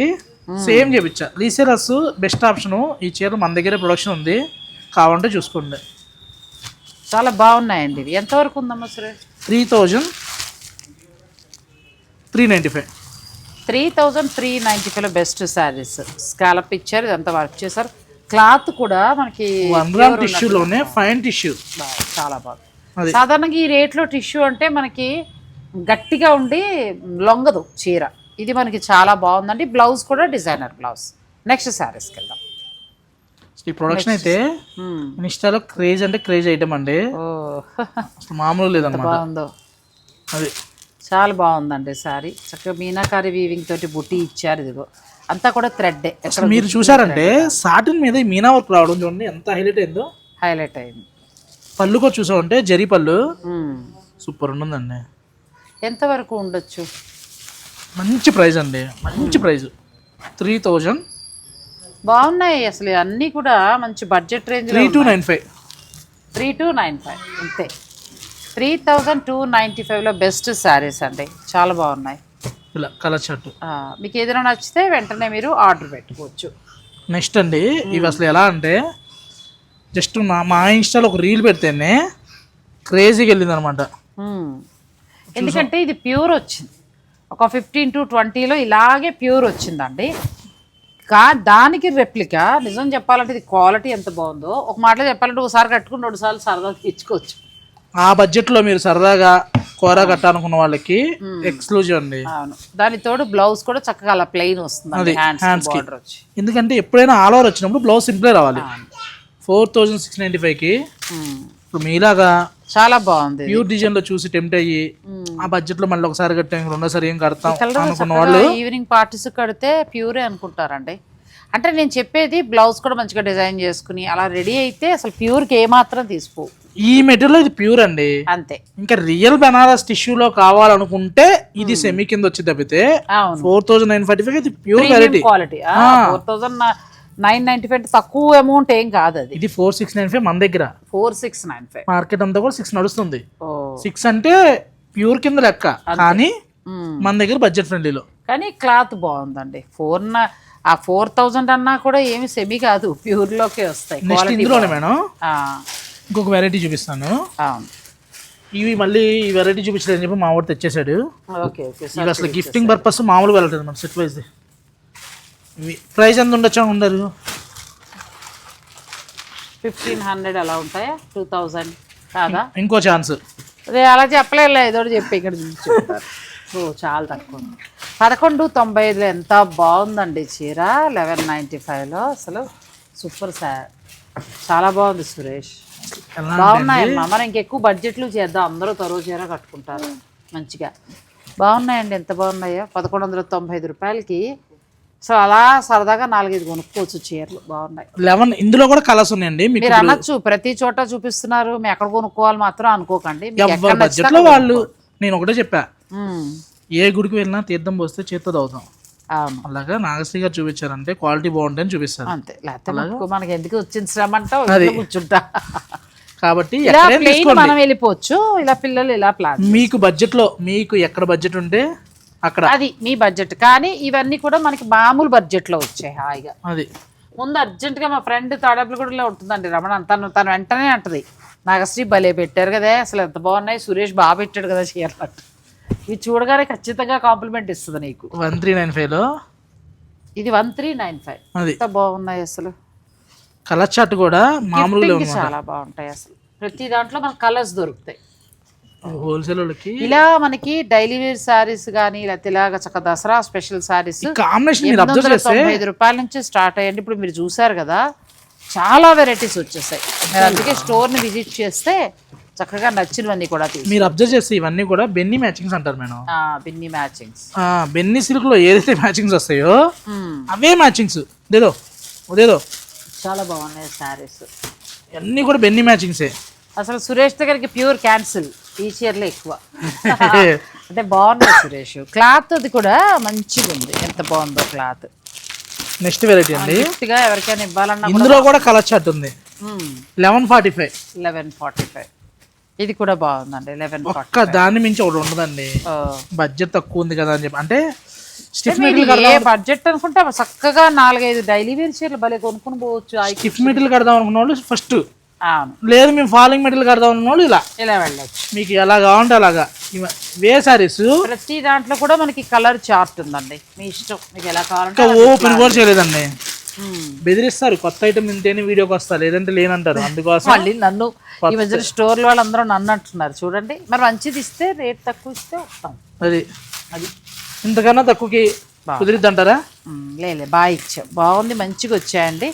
[SPEAKER 2] సేమ్ చేపించా రీసేలర్స్ బెస్ట్ ఆప్షన్ ఈ చీర మన దగ్గరే ప్రొడక్షన్ ఉంది. కావాలంటే చూసుకోండి.
[SPEAKER 1] చాలా బాగున్నాయండి ఇవి. ఎంతవరకు ఉందమ్మా Suresh
[SPEAKER 2] three thousand three ninety five
[SPEAKER 1] three thousand three ninety ఫైవ్లో బెస్ట్ శారీస్ స్కాలప్ ఇచ్చారు ఇదంతా వర్క్ చేశారు. క్లాత్ కూడా మనకి
[SPEAKER 2] వన్ గ్రామ్ టిష్యూలోనే ఫైన్ టిష్యూ
[SPEAKER 1] చాలా బాగుంది. సాధారణంగా ఈ రేట్లో టిష్యూ అంటే మనకి గట్టిగా ఉండి లొంగదు చీర. ఇది మనకి చాలా బాగుందండి. బ్లౌజ్ కూడా డిజైనర్ బ్లౌజ్. నెక్స్ట్ శారీస్కి వెళ్దాం.
[SPEAKER 2] ఈ ప్రొడక్షన్ అయితే. ఇన్స్టాలో క్రేజ్ అంటే క్రేజ్ ఐటమ్ అండి. మామూలు లేదన్నమాట.
[SPEAKER 1] బాగుందో.
[SPEAKER 2] అది.
[SPEAKER 1] చాలా బాగుందండి సారీ. చక్కగా మీనాకారి వీవింగ్ తోటి బుట్టి ఇచ్చారు ఇదిగో. అంతా కూడా థ్రెడ్డే ఎక్కడ
[SPEAKER 2] మీరు చూసారంటే సాటిన్ మీద మీనా వర్క్ రావడం చూడండి ఎంత హైలైట్ అయిందో.
[SPEAKER 1] హైలైట్ అయింది.
[SPEAKER 2] పళ్ళుకో చూసామంటే జరీ పళ్ళు.
[SPEAKER 1] మ్మ్.
[SPEAKER 2] సూపర్ ఉంటుందండి.
[SPEAKER 1] ఎంతవరకు ఉండొచ్చు?
[SPEAKER 2] మంచి ప్రైస్ అండి. మంచి ప్రైస్ త్రీ థౌజండ్.
[SPEAKER 1] బాగున్నాయి అసలు అన్నీ కూడా మంచి budget range
[SPEAKER 2] three two nine five.
[SPEAKER 1] Three two nine five అంతే. త్రీ థౌజండ్ టూ నైంటీ ఫైవ్లో బెస్ట్ శారీస్ అండి. చాలా బాగున్నాయి.
[SPEAKER 2] ఇలా కలర్ షర్ట్
[SPEAKER 1] మీకు ఏదైనా నచ్చితే వెంటనే మీరు ఆర్డర్ పెట్టుకోవచ్చు.
[SPEAKER 2] నెక్స్ట్ అండి ఇవి అసలు ఎలా అంటే జస్ట్ మా మా ఇన్స్టాలో ఒక రీల్ పెడితేనే క్రేజీగా వెళ్ళింది అనమాట.
[SPEAKER 1] ఎందుకంటే ఇది ప్యూర్ వచ్చింది. ఒక ఫిఫ్టీన్ టు ట్వంటీలో ఇలాగే ప్యూర్ వచ్చిందండి. కా దానికి రెప్లికా నిజం చెప్పాలంటే ఇది క్వాలిటీ ఎంత బాగుందో. ఒక మాటలో చెప్పాలంటే ఒకసారి కట్టుకుని రెండు సార్లు సరదా తెచ్చుకోవచ్చు
[SPEAKER 2] ఆ బడ్జెట్లో మీరు సరదాగా కూర కట్టాలనుకున్న వాళ్ళకి ఎక్స్క్లూజివ్ అండి.
[SPEAKER 1] అవును. దాని తోడు బ్లౌజ్ కూడా చక్కగా అలా ప్లెయిన్ వస్తుంది హ్యాండ్స్. బార్డర్ వచ్చి.
[SPEAKER 2] ఎందుకంటే ఎప్పుడైనా ఆల్ ఓవర్ వచ్చినప్పుడు బ్లౌజ్ సింపులే రావాలి. ఫోర్ థౌజండ్ సిక్స్ నైంటీ ఫైవ్కి. ఇప్పుడు మీలాగా
[SPEAKER 1] చాలా బాగుంది.
[SPEAKER 2] ప్యూర్ డిజైన్లో చూసి టెంప్ట్ అయ్యి ఆ బడ్జెట్లో మళ్ళీ ఒకసారి కట్టాం రెండోసారి ఏం కడతాం అనుకున్న వాళ్ళు.
[SPEAKER 1] ఈవినింగ్ పార్టీస్ కడితే ప్యూరే అనుకుంటారండి. అంటే నేను చెప్పేది బ్లౌజ్ కూడా మంచిగా డిజైన్ చేసుకుని అలా రెడీ అయితే అసలు ప్యూర్కి ఏమాత్రం తీసుకో.
[SPEAKER 2] ఈ మెటీరియల్ ఇది ప్యూర్ అండి.
[SPEAKER 1] అంతే.
[SPEAKER 2] ఇంకా రియల్ బనారస్ టిష్యూలో కావాలనుకుంటే ఇది సెమీ కింద వచ్చి తప్పితే four thousand nine forty five ఇది pure
[SPEAKER 1] quality four thousand nine ninety five తక్కువ అమౌంట్ ఏం కాదు అది.
[SPEAKER 2] ఇది ఫోర్ సిక్స్ నైన్ ఫైవ్ మన దగ్గర.
[SPEAKER 1] Four six nine five
[SPEAKER 2] market అంతా కూడా సిక్స్ నడుస్తుంది. సిక్స్ అంటే ప్యూర్ కింద లెక్క. కానీ. మన దగ్గర బడ్జెట్ ఫ్రెండ్లీలో
[SPEAKER 1] కానీ క్లాత్ బాగుందండి. ఫోర్ ఆ ఫోర్ థౌజండ్ అన్నా కూడా ఏమి సెమీ కాదు. ప్యూర్లోకే వస్తాయి.
[SPEAKER 2] నెక్స్ట్ ఇందులోనే మేడం. ఇంకొక వెరైటీ చూపిస్తాను. ఇవి మళ్ళీ ఈ వెరైటీ చూపించలేదని చెప్పి మా వాడు తెచ్చేసాడు
[SPEAKER 1] ఓకే ఓకే
[SPEAKER 2] ఇవి అసలు గిఫ్టింగ్ పర్పస్ మామూలుగా వెళ్ళట్లేదు మన సెట్ వైజ్ ప్రైస్ ఎంత ఉండొచ్చా ఉండరు
[SPEAKER 1] ఫిఫ్టీన్ హండ్రెడ్ అలా ఉంటాయా? టూ థౌజండ్ కాదా?
[SPEAKER 2] ఇంకో ఛాన్స్.
[SPEAKER 1] అదే అలా చెప్పలేదు ఏదో చెప్పి ఇక్కడ ఓ చాలా తక్కువ. ఉంది. పదకొండు తొంభై ఐదులో ఎంత బాగుందండి చీర లెవెన్ నైంటీ ఫైవ్లో. అసలు సూపర్ సార్ చాలా బాగుంది సురేష్. బాగున్నాయమ్మా మనం ఇంకెక్కువ బడ్జెట్లు చేద్దాం. అందరూ తరో చీర కట్టుకుంటారు మంచిగా. బాగున్నాయండి. ఎంత బాగున్నాయో? పదకొండు వందల తొంభై ఐదు రూపాయలకి సో అలా సరదాగా నాలుగైదు కొనుక్కోవచ్చు చీరలు. బాగున్నాయి.
[SPEAKER 2] లెవెన్ ఇందులో కూడా కలర్స్ ఉన్నాయండి మీకు
[SPEAKER 1] మీరు అనొచ్చు ప్రతి చోట చూపిస్తున్నారు మేము ఎక్కడ కొనుక్కోవాలి మాత్రం అనుకోకండి.
[SPEAKER 2] వాళ్ళు నేను ఒకటే చెప్పా. ఏ గుడికి వెళ్ళినా తీర్థం పోస్తే చేత్తో అవుతాం అలాగా నాగశ్రీ గారు చూపించారంటే క్వాలిటీ బాగుంటుందని చూపిస్తారు.
[SPEAKER 1] అంతే. లేకపోతే మనకు ఎందుకు వచ్చిన శ్రమ ఇంట్లో కూర్చుంటా.
[SPEAKER 2] కాబట్టి
[SPEAKER 1] మనం వెళ్ళిపోవచ్చు ఇలా పిల్లలు ఇలా ప్లాన్
[SPEAKER 2] మీకు బడ్జెట్లో మీకు ఎక్కడ బడ్జెట్ ఉంటే అక్కడ.
[SPEAKER 1] అది మీ బడ్జెట్ కానీ ఇవన్నీ కూడా మనకి మామూలు బడ్జెట్లో వచ్చాయి హాయిగా.
[SPEAKER 2] అది.
[SPEAKER 1] ముందు అర్జెంటుగా మా ఫ్రెండ్ తాడేపల్లిగూడలో ఉంటుందండి రమణ. తను తను వెంటనే అంటది. నాగశ్రీ భలే పెట్టారు కదా అసలు ఎంత బాగున్నాయి సురేష్ బాగా పెట్టాడు కదా చీరలు. అంట. ఇవి చూడగానే ఖచ్చితంగా కాంప్లిమెంట్ ఇస్తుంది నీకు.
[SPEAKER 2] వన్ త్రీ నైన్ ఫైవ్లో?
[SPEAKER 1] ఇది వన్ త్రీ నైన్ ఫైవ్. ఎంత బాగున్నాయి అసలు.
[SPEAKER 2] కలర్ చార్ట్ కూడా మామూలుగా
[SPEAKER 1] చాలా బాగుంటాయి అసలు. ప్రతి దాంట్లో మనకు కలర్స్ దొరుకుతాయి.
[SPEAKER 2] హోల్సేల్ వాళ్ళకి
[SPEAKER 1] ఇలా మనకి డైలీ వేర్ శారీస్ కానీ లేకపోతే ఇలాగ చక్క దసరా స్పెషల్ తొంభై ఐదు రూపాయల నుంచి స్టార్ట్ అయ్యండి. ఇప్పుడు మీరు చూసారు కదా చాలా వెరైటీస్ వచ్చేసాయి. అందుకే స్టోర్ని విజిట్ చేస్తే చక్కగా నచ్చినవన్నీ కూడా
[SPEAKER 2] మీరు అబ్జర్వ్ చేస్తే ఇవన్నీ కూడా బెన్నీ మ్యాచింగ్స్ అంటారు మేడం.
[SPEAKER 1] Binny matchings.
[SPEAKER 2] బెన్నీ సిల్క్లో ఏదైతే మ్యాచింగ్స్ వస్తాయో అవే మ్యాచింగ్స్. అదేదో అదేదో
[SPEAKER 1] చాలా బాగున్నాయి శారీస్
[SPEAKER 2] అన్నీ కూడా బెన్నీ మ్యాచింగ్సే.
[SPEAKER 1] అసలు సురేష్ దగ్గరికి ప్యూర్ క్యాన్సిల్. ఈ చీరలే ఎక్కువ. అంటే బాగున్నాయి సురేష్. క్లాత్ అది కూడా మంచిగా ఉంది. ఎంత బాగుందో క్లాత్.
[SPEAKER 2] నెక్స్ట్ వెరైటీ అండి.
[SPEAKER 1] గా ఎవరికైనా ఇవ్వాలన్నా
[SPEAKER 2] ఇందులో కూడా కలర్ చార్ట్ ఉంది. Eleven forty five.
[SPEAKER 1] Eleven forty five. ఇది కూడా బాగుందండి లెవెన్
[SPEAKER 2] ఒక్క దాన్ని మించి ఒకటి ఉండదండి. బడ్జెట్ తక్కువ ఉంది కదా అని చెప్పి. అంటే స్టిఫ్
[SPEAKER 1] ఏ బడ్జెట్ అనుకుంటే చక్కగా నాలుగైదు డైలీ వేర్ చీరలు భలే కొనుక్కుని పోవచ్చు. ఆ-
[SPEAKER 2] స్టిఫ్ మెటీరియల్ కడదాం అనుకున్న వాళ్ళు ఫస్ట్ లేదు మేము ఫాలింగ్ మెటీరియల్ కడదాం అనుకున్న వాళ్ళు ఇలా.
[SPEAKER 1] ఇలా వెళ్ళచ్చు.
[SPEAKER 2] మీకు ఎలా కావాలంటే అలాగా. వే సారీస్.
[SPEAKER 1] ప్రతి దాంట్లో కూడా మనకి కలర్ చార్ట్ ఉందండి. మీ ఇష్టం. మీకు ఎలా కావాలంటే
[SPEAKER 2] ఓపెన్ కూడా చేయలేదండి. బెదిరిస్తారు. కొత్త ఐటమ్ తింటేనే వీడియోకి వస్తారు. లేదంటే లేనంటారు. అందుకోసం
[SPEAKER 1] మళ్ళీ నన్ను ఈ మధ్యన స్టోర్లో వాళ్ళందరూ నన్ను అంటున్నారు. చూడండి. మరి మంచిది ఇస్తే రేట్ తక్కువ ఇస్తే వస్తాం.
[SPEAKER 2] అది
[SPEAKER 1] అది.
[SPEAKER 2] ఇంతకన్నా తక్కువకి కుదిరిద్ది అంటారా
[SPEAKER 1] ఉమ్, లేలే బాగా ఇచ్చాం బాగుంది మంచిగా వచ్చాయండి.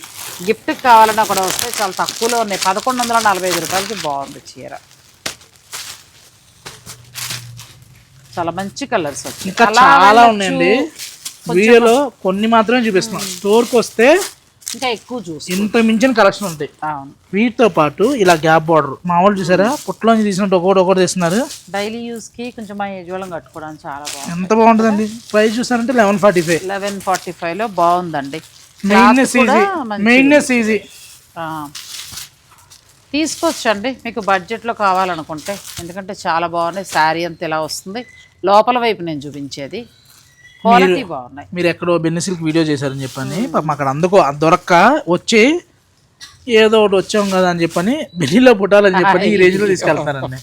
[SPEAKER 1] గిఫ్ట్ కావాలన్నా కూడా వస్తే చాలా తక్కువలో ఉన్నాయి. పదకొండు వందల నలభై ఐదు రూపాయలకి బాగుంది చీర. చాలా మంచి కలర్స్ వచ్చాయి.
[SPEAKER 2] చాలా. ఉన్నాయండి. వీడియోలో కొన్ని మాత్రమే చూపిస్తున్నాం. స్టోర్కి వస్తే
[SPEAKER 1] ఇంకా ఎక్కువ చూసి
[SPEAKER 2] ఇంత మించిన కలెక్షన్ ఉంటాయి.
[SPEAKER 1] అవును.
[SPEAKER 2] వీటితో పాటు ఇలా గ్యాప్ బార్డర్ మామూలు చూసారా? పుట్టలోంచి తీసినట్టు ఒకటి ఒకటి తీస్తున్నారు.
[SPEAKER 1] డైలీ యూస్కి కొంచెం మా యజువలం కట్టుకోవడానికి చాలా బాగుంది
[SPEAKER 2] ఎంత బాగుంటుందండి? ప్రైస్ చూసారంటే eleven forty five
[SPEAKER 1] eleven forty ఫైవ్లో బాగుందండి
[SPEAKER 2] మెయిన్నెస్ ఈజీ. మెయిన్నెస్ ఈజీ.
[SPEAKER 1] తీసుకోవచ్చండి. మీకు బడ్జెట్లో కావాలనుకుంటే. ఎందుకంటే చాలా బాగున్నాయి. శారీ అంతా ఇలా వస్తుంది. లోపల వైపు నేను చూపించేది. క్వాలిటీ బాగున్నాయి.
[SPEAKER 2] మీరు ఎక్కడో బెన్ని సిల్క్ వీడియో చేశారని చెప్పని పాపం అక్కడ అందుకో దొరక్క వచ్చి ఏదో ఒకటి వచ్చాం కదా అని చెప్పని బెల్లిలో పుట్టాలని చెప్పని ఈ రేంజ్లో తీసుకెళ్తున్నారండి.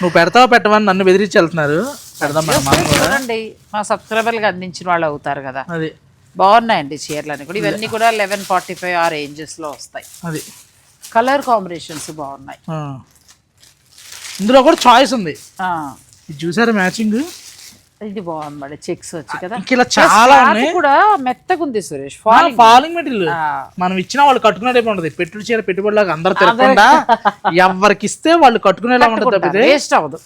[SPEAKER 2] నువ్వు పెడతావా పెట్టవని నన్ను బెదిరించి వెళ్తున్నారు. పెడదాం.
[SPEAKER 1] చూడండి మా సబ్స్క్రైబర్కి అందించిన వాళ్ళు అవుతారు కదా.
[SPEAKER 2] అది.
[SPEAKER 1] బాగున్నాయండి చీరలని కూడా. ఇవన్నీ కూడా లెవెన్ ఫార్టీ ఫైవ్ ఆ రేంజెస్లో వస్తాయి.
[SPEAKER 2] అది.
[SPEAKER 1] కలర్ కాంబినేషన్స్ బాగున్నాయి.
[SPEAKER 2] ఇందులో కూడా చాయిస్ ఉంది.
[SPEAKER 1] ఆ,
[SPEAKER 2] ఇది చూసారా మ్యాచింగ్?
[SPEAKER 1] ఇది బాగుంది చెక్స్ వచ్చి కదా.
[SPEAKER 2] ఇలా చాలా
[SPEAKER 1] కూడా మెత్తగా ఉంది సురేష్ ఫాలింగ్
[SPEAKER 2] మెటీరియల్ మనం ఇచ్చిన వాళ్ళు కట్టుకునేటప్పుడు ఉండదు పెట్టుడు చీర పెట్టుబడిలాగా అందరు తిరగకుండా ఎవరికి ఇస్తే వాళ్ళు కట్టుకునేలా ఉంటుంది
[SPEAKER 1] వేస్ట్ అవ్వదు.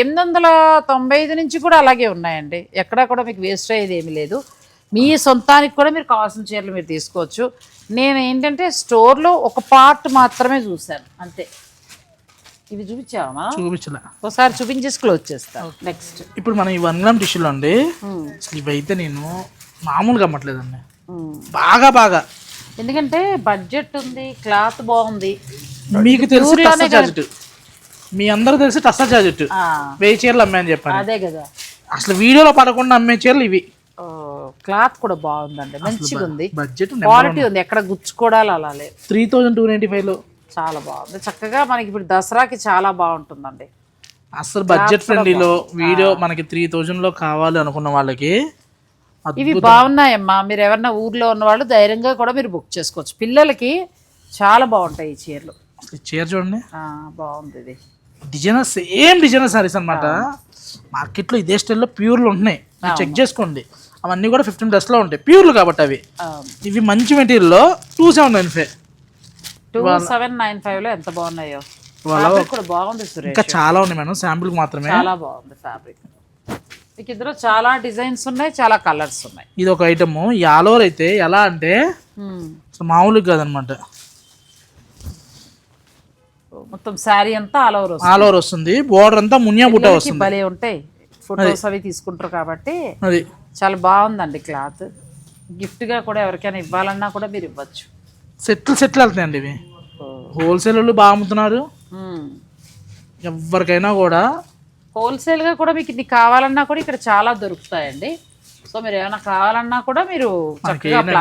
[SPEAKER 1] ఎనిమిది వందల తొంభై ఐదు నుంచి కూడా అలాగే ఉన్నాయండి. ఎక్కడా కూడా మీకు వేస్ట్ అయ్యేది ఏమీ లేదు. మీ సొంతానికి కూడా మీరు కావాల్సిన చీరలు మీరు తీసుకోవచ్చు. నేను ఏంటంటే స్టోర్లో ఒక పార్ట్ మాత్రమే చూశాను అంతే. ఇవి చూపించావా?
[SPEAKER 2] చూపించలే.
[SPEAKER 1] ఒకసారి చూపించేసి క్లోజ్ చేస్తాను నెక్స్ట్
[SPEAKER 2] ఇప్పుడు మనం ఈ వన్ గ్రామ్ టిష్యూలో అండి ఇవైతే నేను మామూలుగా అమ్మట్లేదండి. బాగా బాగా.
[SPEAKER 1] ఎందుకంటే బడ్జెట్ ఉంది క్లాత్ బాగుంది.
[SPEAKER 2] మీకు తెలిసి టస్సా జాకెట్ మీ అందరూ తెలిసి టస్సా జాకెట్
[SPEAKER 1] ఆ,
[SPEAKER 2] వెయ్యి చీరలు అమ్మాయని చెప్పాను.
[SPEAKER 1] అదే కదా.
[SPEAKER 2] అసలు వీడియోలో పడకుండా అమ్మే చీరలు ఇవి.
[SPEAKER 1] క్లాత్ కూడా బాగుందండి. మంచిగా ఉంది
[SPEAKER 2] బడ్జెట్
[SPEAKER 1] క్వాలిటీ ఉంది. ఎక్కడ గుచ్చుకోవడాలు అలా లేదు
[SPEAKER 2] త్రీ థౌజండ్ టూ నైంటీ ఫైవ్లో.
[SPEAKER 1] చాలా బాగుంది. చక్కగా మనకి ఇప్పుడు దసరాకి చాలా బాగుంటుందండి.
[SPEAKER 2] అసలు బడ్జెట్ ఫ్రెండ్లీలో వీడియో మనకి త్రీ థౌజండ్లో కావాలి అనుకున్న వాళ్ళకి.
[SPEAKER 1] ఇవి బాగున్నాయమ్మా. మీరు ఎవరన్నా ఊర్లో ఉన్న వాళ్ళు ధైర్యంగా కూడా మీరు బుక్ చేసుకోవచ్చు. పిల్లలకి చాలా బాగుంటాయి ఈ చీరలు.
[SPEAKER 2] చీర చూడండి.
[SPEAKER 1] బాగుంది ఇది.
[SPEAKER 2] డిజైనర్ సేమ్ డిజైనర్ సారీస్ అనమాట మార్కెట్లో ఇదే స్టైల్లో ప్యూర్లు ఉంటున్నాయి. చెక్ చేసుకోండి. అవన్నీ కూడా ఫిఫ్టీన్ ప్లస్లో ఉంటాయి. ప్యూర్లు కాబట్టి అవి. ఇవి మంచి మెటీరియల్లో two seven nine five.
[SPEAKER 1] Two seven nine ఫైవ్లో ఎంత బాగున్నాయో. ఫ్యాబ్రిక్ కూడా బాగుంది సురేష్.
[SPEAKER 2] ఇంకా చాలా ఉన్నాయి మేడం శాంపుల్కి మాత్రమే.
[SPEAKER 1] చాలా బాగుంది ఫ్యాబ్రిక్ మీకు ఇందులో చాలా డిజైన్స్ ఉన్నాయి చాలా కలర్స్ ఉన్నాయి.
[SPEAKER 2] ఇది ఒక ఐటమ్. ఓవర్ అయితే ఎలా అంటే మామూలుగా కాదనమాట.
[SPEAKER 1] మొత్తం శారీ అంతా ఆల్ ఓవర్ వస్తుంది.
[SPEAKER 2] ఆల్ ఓవర్ వస్తుంది. బోర్డర్ అంతా మునియా బుట్ట వస్తుంది.
[SPEAKER 1] భలే ఉంటాయి. ఫొటోస్ అవి తీసుకుంటారు కాబట్టి
[SPEAKER 2] అది.
[SPEAKER 1] చాలా బాగుందండి క్లాత్ గిఫ్ట్గా కూడా ఎవరికైనా ఇవ్వాలన్నా కూడా మీరు ఇవ్వచ్చు.
[SPEAKER 2] సెట్లు సెట్లు వెళ్తాయండి ఇవి. హోల్సేల్ వాళ్ళు బాగా అమ్ముతున్నారు. ఎవరికైనా కూడా.
[SPEAKER 1] హోల్సేల్గా కూడా మీకు ఇది కావాలన్నా కూడా ఇక్కడ చాలా దొరుకుతాయండి. సో మీరు ఏమైనా కావాలన్నా కూడా మీరు
[SPEAKER 2] ఏంటంటే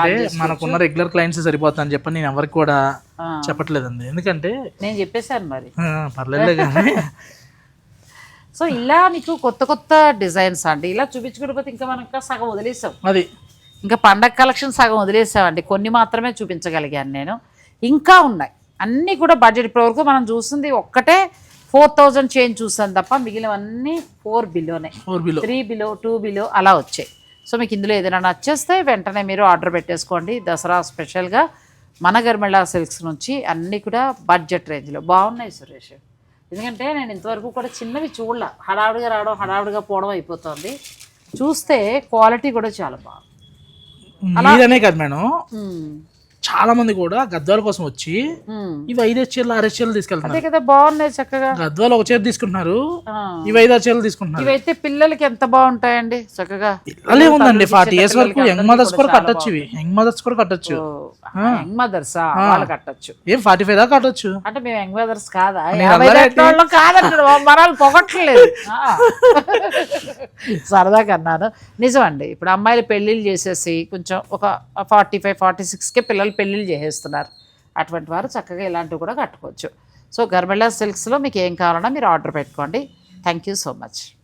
[SPEAKER 2] మనకున్న రెగ్యులర్ క్లయింట్స్ సరిపోతుందని చెప్పి నేను ఎవరికి కూడా. చెప్పట్లేదండి. ఎందుకంటే
[SPEAKER 1] నేను చెప్పేశాను మరి.
[SPEAKER 2] ఆ, పర్లేదులే కానీ
[SPEAKER 1] సో ఇలా మీకు కొత్త కొత్త డిజైన్స్ అండి. ఇలా చూపించుకుంటూ పోతే ఇంకా మనం ఇంకా సగం వదిలేసాం.
[SPEAKER 2] అది.
[SPEAKER 1] ఇంకా పండగ కలెక్షన్ సగం వదిలేసామండి. కొన్ని మాత్రమే చూపించగలిగాను నేను. ఇంకా ఉన్నాయి. అన్నీ కూడా బడ్జెట్ ఇప్పటివరకు మనం చూసింది ఒక్కటే ఫోర్ థౌజండ్ చేంజ్ చూసాను తప్ప మిగిలినవన్నీ four బిలోనే
[SPEAKER 2] four below
[SPEAKER 1] three below two below అలా వచ్చాయి. సో మీకు ఇందులో ఏదైనా నచ్చేస్తే వెంటనే మీరు ఆర్డర్ పెట్టేసుకోండి. దసరా స్పెషల్గా మన గర్మిళ సిల్క్స్ నుంచి అన్నీ కూడా బడ్జెట్ రేంజ్లో బాగున్నాయి సురేష్. ఎందుకంటే నేను ఇంతవరకు కూడా చిన్నవి చూడలే. హడావుడిగా రావడం హడావుడిగా పోవడం అయిపోతుంది. చూస్తే క్వాలిటీ కూడా చాలా బాగుంది.
[SPEAKER 2] మీరనే కాదు మేడం. చాలా మంది కూడా గద్వాల కోసం వచ్చి. ఇవి ఐదు చీరలు ఆరు చీరలు తీసుకెళ్తున్నారు.
[SPEAKER 1] కదా బాగున్నాయి చక్కగా.
[SPEAKER 2] గద్వాల ఒక చీర తీసుకుంటున్నారు. ఇవి ఐదు ఆరు చీరలు తీసుకుంటున్నారు.
[SPEAKER 1] ఇవైతే పిల్లలకి ఎంత బాగుంటాయండి చక్కగా.
[SPEAKER 2] పిల్లలే ఉందండి ఫార్టీ ఇయర్స్ వరకు యంగ్ మదర్స్ కూడా కట్టొచ్చు ఇవి. యంగ్ మదర్స్ కూడా కట్టొచ్చు.
[SPEAKER 1] యంగ్ మదర్సా వాళ్ళు కట్టచ్చు.
[SPEAKER 2] ఏం ఫార్టీ ఫైవ్ దాకా కట్టొచ్చు?
[SPEAKER 1] అంటే మేము యంగ్ బ్రదర్స్ కాదా? కాదంటాడు మరాలు పొగట్లేదు. సరదాగా అన్నాను. నిజమండి ఇప్పుడు అమ్మాయిలు పెళ్ళిళ్ళు చేసేసి కొంచెం ఒక ఫార్టీ ఫైవ్ ఫార్టీ సిక్స్కే పిల్లలు పెళ్ళిళ్ళు చేసేస్తున్నారు. అటువంటి వారు చక్కగా ఇలాంటివి కూడా కట్టుకోవచ్చు. సో గర్మెళ్ళ సిల్క్స్లో మీకు ఏం కావాలన్నా మీరు ఆర్డర్ పెట్టుకోండి. Thank you so much.